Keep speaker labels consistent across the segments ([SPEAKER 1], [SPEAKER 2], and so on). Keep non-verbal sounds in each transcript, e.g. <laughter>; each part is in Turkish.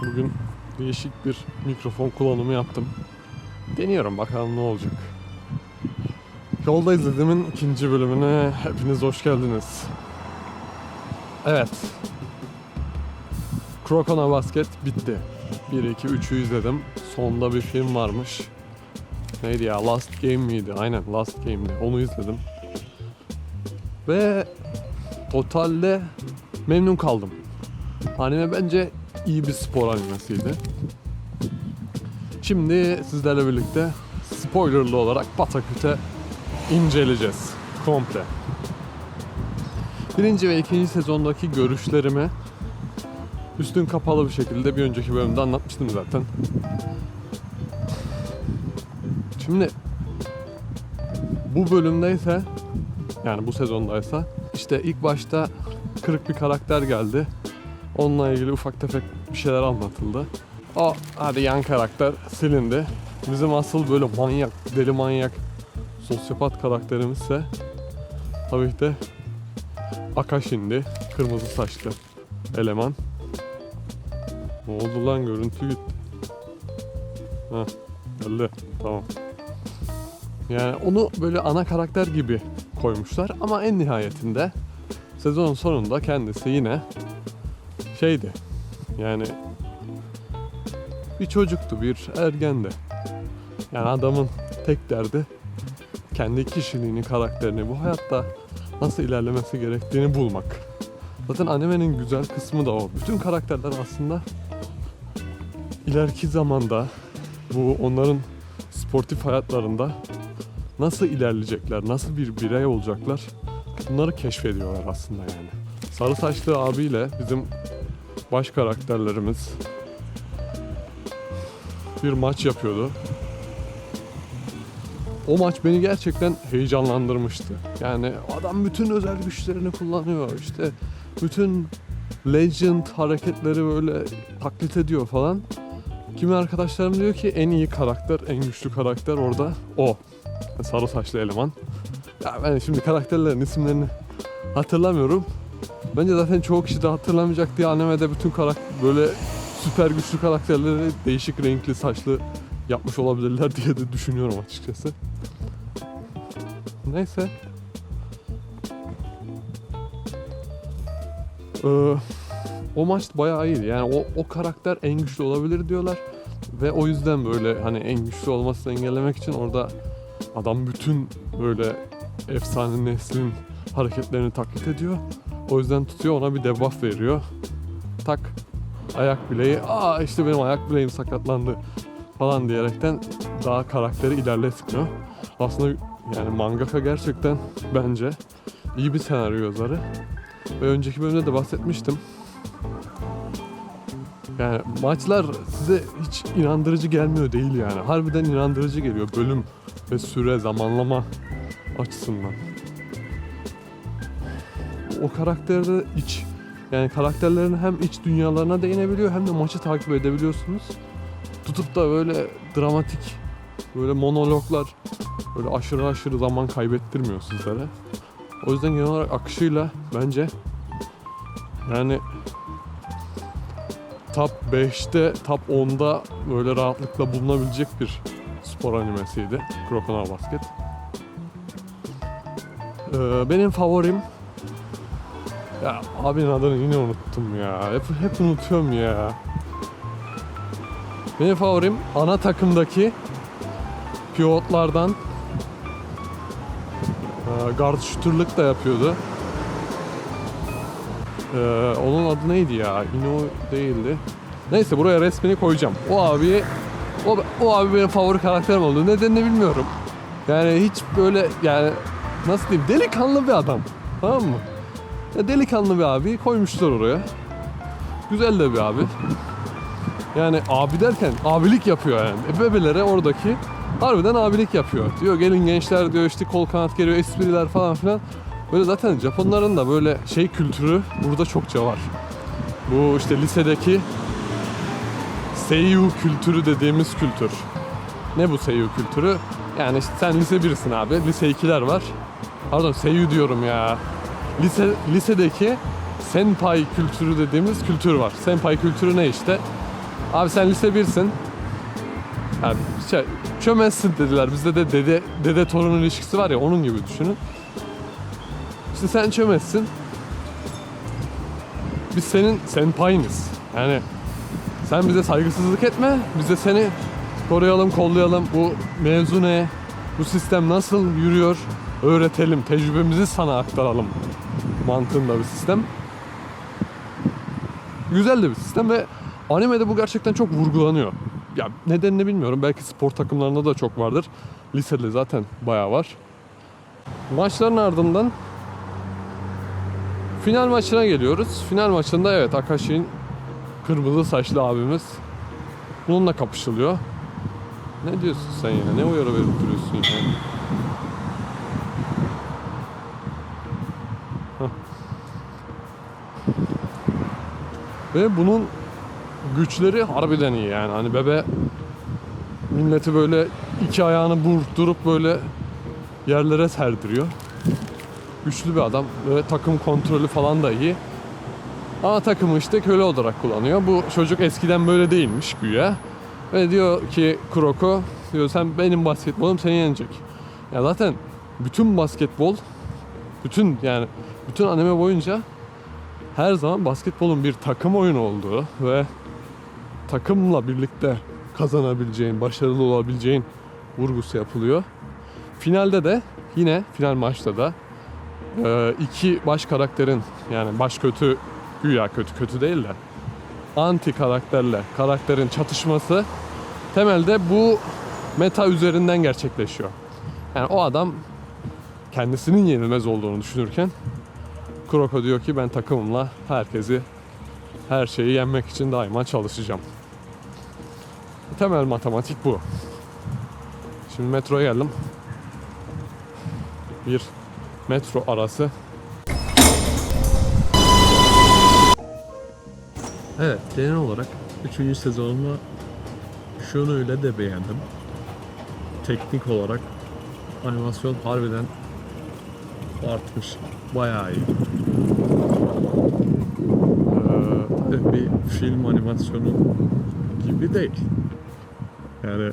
[SPEAKER 1] Bugün değişik bir mikrofon kullanımı yaptım. Deniyorum bakalım ne olacak. Yolda izlediğimin ikinci bölümüne hepiniz hoş geldiniz. Evet. Krokona Basket bitti. 1, 2, 3'ü izledim. Sonda bir film varmış. Neydi ya? Last Game miydi? Aynen Last Game'di. Onu izledim. Ve totalde memnun kaldım. Anime bence iyi bir spor animesiydi. Şimdi sizlerle birlikte spoilerlı olarak Pataküt'e inceleyeceğiz. Komple. Birinci ve ikinci sezondaki görüşlerimi üstün kapalı bir şekilde bir önceki bölümde anlatmıştım zaten. Şimdi bu bölümdeyse yani bu sezondaysa işte ilk başta kırık bir karakter geldi. Onunla ilgili ufak tefek bir şeyler anlatıldı. O hadi yan karakter silindi. Bizim asıl böyle manyak, deli manyak, sosyopat karakterimizse tabii ki de Akashin'di. Kırmızı saçlı eleman. Ne oldu lan görüntü gitti. Heh geldi tamam. Yani onu böyle ana karakter gibi koymuşlar ama en nihayetinde sezon sonunda kendisi yine şeydi. Yani bir çocuktu, bir ergendi. Yani adamın tek derdi kendi kişiliğini, karakterini bu hayatta nasıl ilerlemesi gerektiğini bulmak. Zaten animenin güzel kısmı da o. Bütün karakterler aslında ileriki zamanda bu onların sportif hayatlarında nasıl ilerleyecekler, nasıl bir birey olacaklar bunları keşfediyorlar aslında yani. Sarı saçlı abiyle bizim baş karakterlerimiz bir maç yapıyordu. O maç beni gerçekten heyecanlandırmıştı. Yani adam bütün özel güçlerini kullanıyor. İşte bütün legend hareketleri böyle taklit ediyor falan. Kimi arkadaşlarım diyor ki en iyi karakter, en güçlü karakter orada o. Sarı saçlı eleman. Ya ben şimdi karakterlerin isimlerini hatırlamıyorum. Bence zaten çoğu kişi de hatırlamayacak diye animede bütün karakter böyle süper güçlü karakterleri değişik renkli saçlı yapmış olabilirler <laughs> diye de düşünüyorum açıkçası. Neyse. Ee, o maç bayağı iyiydi. Yani o, o karakter en güçlü olabilir diyorlar. Ve o yüzden böyle hani en güçlü olmasını engellemek için orada adam bütün böyle efsane neslin hareketlerini taklit ediyor. O yüzden tutuyor ona bir debuff veriyor. Tak ayak bileği. Aa işte benim ayak bileğim sakatlandı falan diyerekten daha karakteri ilerletmiyor. Aslında yani mangaka gerçekten bence iyi bir senaryo yazarı. Ve önceki bölümde de bahsetmiştim. Yani maçlar size hiç inandırıcı gelmiyor değil yani. Harbiden inandırıcı geliyor bölüm ve süre zamanlama açısından. O karakterde iç yani karakterlerin hem iç dünyalarına değinebiliyor hem de maçı takip edebiliyorsunuz. Tutup da böyle dramatik böyle monologlar böyle aşırı aşırı zaman kaybettirmiyor sizlere. O yüzden genel olarak akışıyla bence yani top 5'te top 10'da böyle rahatlıkla bulunabilecek bir spor animesiydi. Crocodile Basket. Ee, benim favorim ya abinin adını yine unuttum ya. Hep, hep unutuyorum ya. Benim favorim ana takımdaki pivotlardan e, guard shooter'lık da yapıyordu. Ee, onun adı neydi ya? Yine o değildi. Neyse buraya resmini koyacağım. O abi o, o abi benim favori karakterim oldu. Nedenini bilmiyorum. Yani hiç böyle yani nasıl diyeyim delikanlı bir adam. Tamam mı? Ya delikanlı bir abi koymuşlar oraya. Güzel de bir abi. Yani abi derken abilik yapıyor yani. E, Bebelere oradaki harbiden abilik yapıyor. Diyor gelin gençler diyor işte kol kanat geliyor espriler falan filan. Böyle zaten Japonların da böyle şey kültürü burada çokça var. Bu işte lisedeki Seiyu kültürü dediğimiz kültür. Ne bu Seiyu kültürü? Yani işte sen lise 1'sin abi. Lise 2'ler var. Pardon Seiyu diyorum ya. Lise, lisedeki senpai kültürü dediğimiz kültür var. Senpai kültürü ne işte? Abi sen lise 1'sin. Yani şey, çömezsin dediler. Bizde de dede, dede torun ilişkisi var ya onun gibi düşünün. İşte sen çömezsin. Biz senin senpayınız. Yani sen bize saygısızlık etme. Biz de seni koruyalım, kollayalım. Bu mevzu ne? Bu sistem nasıl yürüyor? Öğretelim. Tecrübemizi sana aktaralım. Mantığında bir sistem. Güzel de bir sistem ve animede bu gerçekten çok vurgulanıyor. Ya nedenini bilmiyorum. Belki spor takımlarında da çok vardır. Lisede zaten bayağı var. Maçların ardından final maçına geliyoruz. Final maçında evet Akashi'nin kırmızı saçlı abimiz bununla kapışılıyor. Ne diyorsun sen yine? Ne uyarı verip duruyorsun yine? Ve bunun güçleri harbiden iyi yani. Hani bebe milleti böyle iki ayağını burdurup böyle yerlere serdiriyor. Güçlü bir adam ve takım kontrolü falan da iyi. Ama takımı işte köle olarak kullanıyor. Bu çocuk eskiden böyle değilmiş güya. Ve diyor ki Kuroko diyor sen benim basketbolum seni yenecek. Ya zaten bütün basketbol bütün yani bütün anime boyunca her zaman basketbolun bir takım oyunu olduğu ve takımla birlikte kazanabileceğin, başarılı olabileceğin vurgusu yapılıyor. Finalde de yine final maçta da e, iki baş karakterin yani baş kötü güya kötü kötü değil de anti karakterle karakterin çatışması temelde bu meta üzerinden gerçekleşiyor. Yani o adam kendisinin yenilmez olduğunu düşünürken Kuroko diyor ki ben takımımla herkesi her şeyi yenmek için daima çalışacağım. Temel matematik bu. Şimdi metroya geldim. Bir metro arası. Evet, genel olarak 3. sezonunu şunuyla de beğendim. Teknik olarak animasyon harbiden artmış. Bayağı iyi. Ee, tabii bir film animasyonu gibi değil. Yani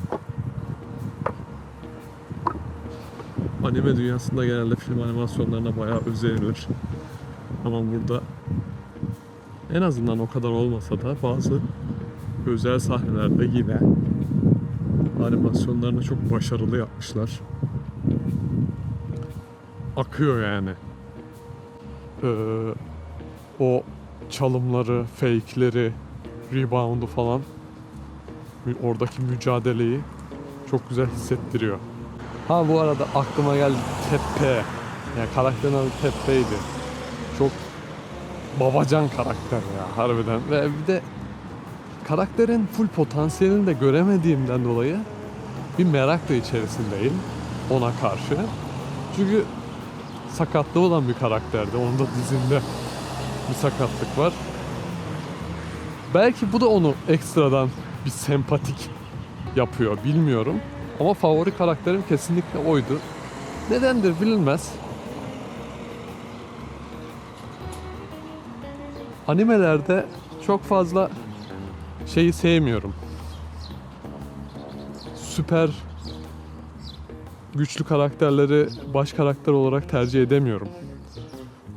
[SPEAKER 1] anime dünyasında genelde film animasyonlarına bayağı özenilir. Ama burada en azından o kadar olmasa da bazı özel sahnelerde yine animasyonlarını çok başarılı yapmışlar. Akıyor yani. Ee, o çalımları, fake'leri, rebound'u falan oradaki mücadeleyi çok güzel hissettiriyor. Ha bu arada aklıma geldi Tepe. Yani karakterin adı Tepe'ydi. Çok babacan karakter ya harbiden. Ve bir de karakterin full potansiyelini de göremediğimden dolayı bir merak da içerisindeyim ona karşı. Çünkü sakatlığı olan bir karakterdi. Onun da dizinde bir sakatlık var. Belki bu da onu ekstradan bir sempatik yapıyor bilmiyorum. Ama favori karakterim kesinlikle oydu. Nedendir bilinmez. Animelerde çok fazla şeyi sevmiyorum. Süper güçlü karakterleri baş karakter olarak tercih edemiyorum.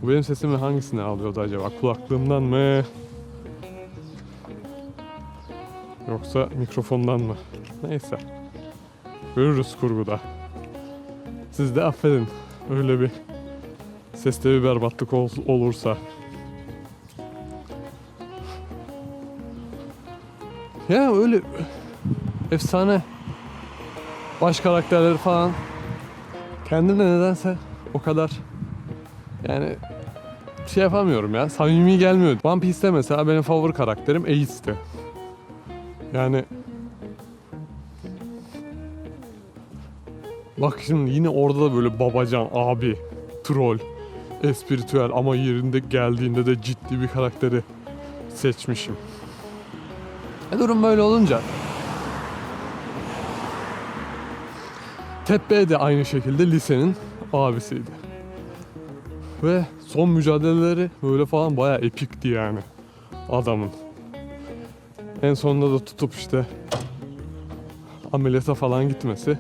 [SPEAKER 1] Bu benim sesimi hangisine alıyordu acaba? Kulaklığımdan mı? Yoksa mikrofondan mı? Neyse. Görürüz kurguda. Siz de affedin. Öyle bir seste bir berbatlık ol- olursa. Ya öyle efsane baş karakterleri falan kendine nedense o kadar yani şey yapamıyorum ya samimi gelmiyor. One Piece'te mesela benim favori karakterim Ace'ti. Yani Bak şimdi yine orada da böyle babacan abi, troll, espritüel ama yerinde geldiğinde de ciddi bir karakteri seçmişim. E durum böyle olunca Tepe de aynı şekilde lisenin abisiydi. Ve son mücadeleleri böyle falan bayağı epikti yani adamın. En sonunda da tutup işte ameliyata falan gitmesi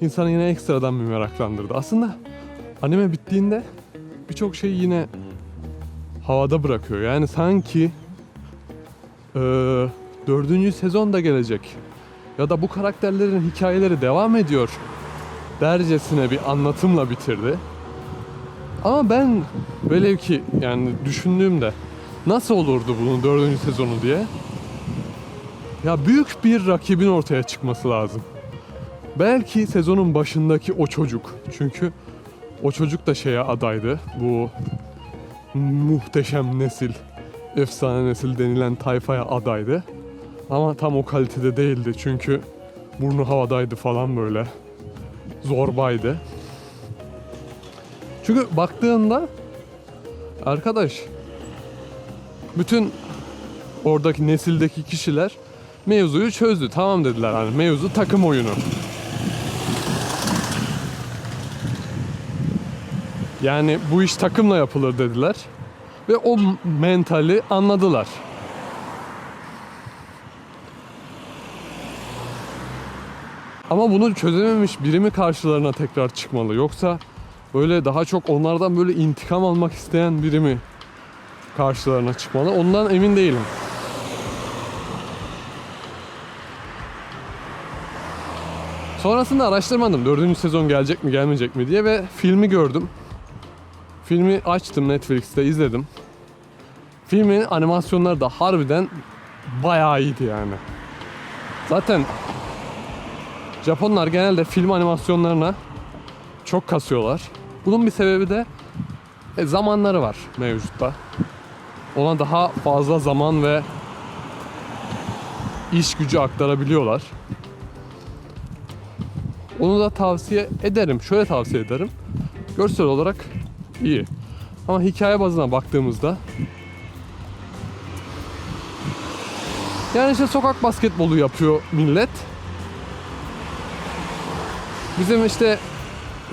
[SPEAKER 1] insanı yine ekstradan bir meraklandırdı. Aslında anime bittiğinde birçok şeyi yine havada bırakıyor. Yani sanki eee dördüncü sezon da gelecek ya da bu karakterlerin hikayeleri devam ediyor dercesine bir anlatımla bitirdi. Ama ben velev ki yani düşündüğümde nasıl olurdu bunun dördüncü sezonu diye ya büyük bir rakibin ortaya çıkması lazım. Belki sezonun başındaki o çocuk. Çünkü o çocuk da şeye adaydı. Bu muhteşem nesil, efsane nesil denilen tayfaya adaydı. Ama tam o kalitede değildi çünkü burnu havadaydı falan böyle. Zorbaydı. Çünkü baktığında arkadaş bütün oradaki nesildeki kişiler mevzuyu çözdü. Tamam dediler hani mevzu takım oyunu. Yani bu iş takımla yapılır dediler. Ve o mentali anladılar. Ama bunu çözememiş biri mi karşılarına tekrar çıkmalı? Yoksa böyle daha çok onlardan böyle intikam almak isteyen biri mi karşılarına çıkmalı? Ondan emin değilim. Sonrasında araştırmadım. Dördüncü sezon gelecek mi gelmeyecek mi diye ve filmi gördüm. Filmi açtım Netflix'te izledim. Filmin animasyonları da harbiden bayağı iyiydi yani. Zaten Japonlar genelde film animasyonlarına çok kasıyorlar. Bunun bir sebebi de e, zamanları var mevcutta. Ona daha fazla zaman ve iş gücü aktarabiliyorlar. Onu da tavsiye ederim. Şöyle tavsiye ederim. Görsel olarak iyi. Ama hikaye bazına baktığımızda yani işte sokak basketbolu yapıyor millet. Bizim işte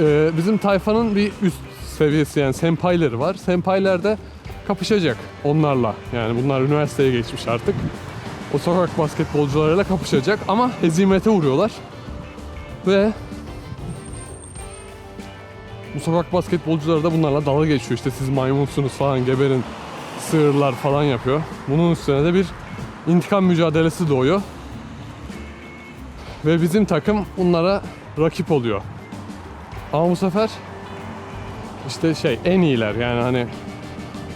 [SPEAKER 1] e, bizim tayfanın bir üst seviyesi yani senpaileri var. Senpailer de kapışacak onlarla. Yani bunlar üniversiteye geçmiş artık. O sokak basketbolcularıyla kapışacak ama hezimete uğruyorlar. Ve bu sokak basketbolcuları da bunlarla dalga geçiyor. İşte siz maymunsunuz falan geberin sığırlar falan yapıyor. Bunun üstüne de bir intikam mücadelesi doğuyor. Ve bizim takım bunlara rakip oluyor. Ama bu sefer işte şey en iyiler. Yani hani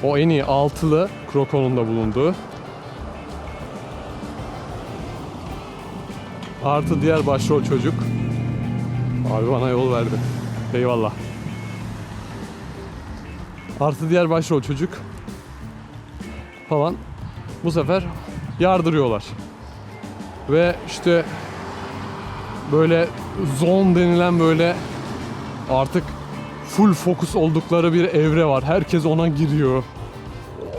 [SPEAKER 1] o en iyi altılı Kroko'nun da bulunduğu. Artı diğer başrol çocuk. Abi bana yol verdi. Eyvallah. Artı diğer başrol çocuk falan bu sefer yardırıyorlar. Ve işte böyle zone denilen böyle artık full fokus oldukları bir evre var. Herkes ona giriyor.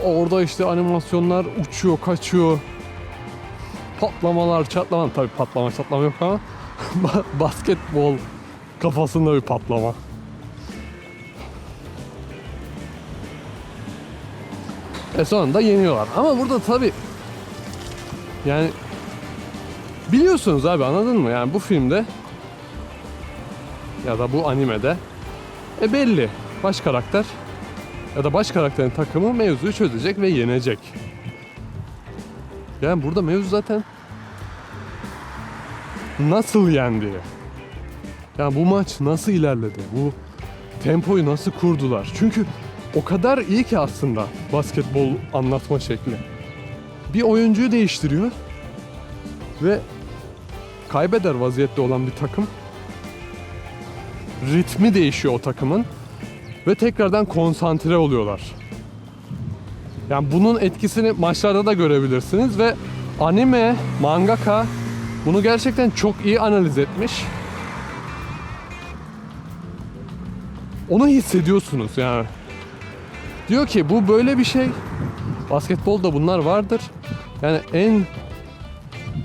[SPEAKER 1] Orada işte animasyonlar uçuyor, kaçıyor. Patlamalar, çatlama. Tabii patlama, çatlama yok ama <laughs> ba- basketbol kafasında bir patlama. E sonunda yeniyorlar. Ama burada tabii yani biliyorsunuz abi anladın mı? Yani bu filmde ya da bu animede e belli baş karakter ya da baş karakterin takımı mevzuyu çözecek ve yenecek. Yani burada mevzu zaten nasıl yendi? Yani bu maç nasıl ilerledi? Bu tempoyu nasıl kurdular? Çünkü o kadar iyi ki aslında basketbol anlatma şekli. Bir oyuncuyu değiştiriyor ve kaybeder vaziyette olan bir takım ritmi değişiyor o takımın ve tekrardan konsantre oluyorlar. Yani bunun etkisini maçlarda da görebilirsiniz ve anime, mangaka bunu gerçekten çok iyi analiz etmiş. Onu hissediyorsunuz yani. Diyor ki bu böyle bir şey. Basketbolda bunlar vardır. Yani en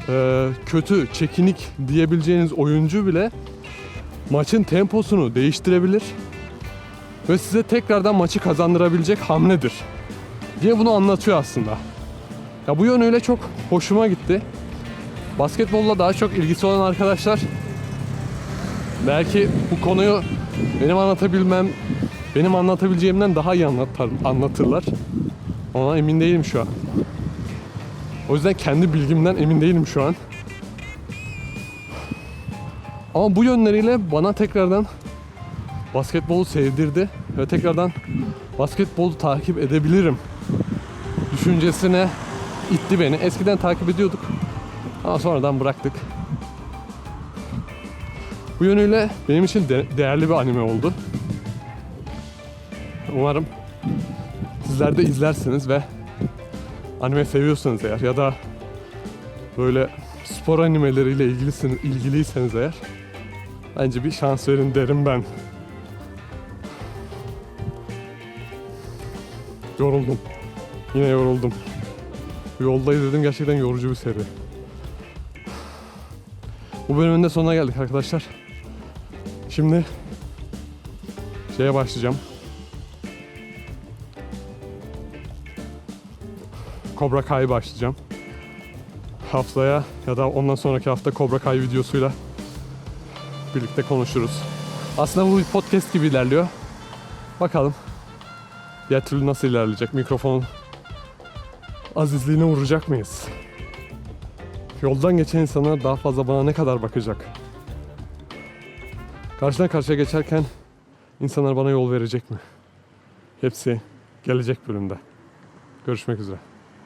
[SPEAKER 1] e, kötü, çekinik diyebileceğiniz oyuncu bile maçın temposunu değiştirebilir ve size tekrardan maçı kazandırabilecek hamledir diye bunu anlatıyor aslında. Ya bu yönüyle çok hoşuma gitti. Basketbolla daha çok ilgisi olan arkadaşlar belki bu konuyu benim anlatabilmem, benim anlatabileceğimden daha iyi anlatar, anlatırlar. Ona emin değilim şu an. O yüzden kendi bilgimden emin değilim şu an. Ama bu yönleriyle bana tekrardan basketbolu sevdirdi ve tekrardan basketbolu takip edebilirim düşüncesine itti beni. Eskiden takip ediyorduk ama sonradan bıraktık. Bu yönüyle benim için de- değerli bir anime oldu. Umarım sizler de izlersiniz ve anime seviyorsanız eğer ya da böyle spor animeleriyle ilgilisiniz, ilgiliyseniz eğer bence bir şans verin derim ben. Yoruldum. Yine yoruldum. Bu Yolda izledim gerçekten yorucu bir seri. Bu bölümün de sonuna geldik arkadaşlar. Şimdi şeye başlayacağım. Cobra Kai başlayacağım. Haftaya ya da ondan sonraki hafta Cobra Kai videosuyla birlikte konuşuruz. Aslında bu bir podcast gibi ilerliyor. Bakalım. Diğer türlü nasıl ilerleyecek? Mikrofon azizliğine vuracak mıyız? Yoldan geçen insanlar daha fazla bana ne kadar bakacak? Karşıdan karşıya geçerken insanlar bana yol verecek mi? Hepsi gelecek bölümde. Görüşmek üzere.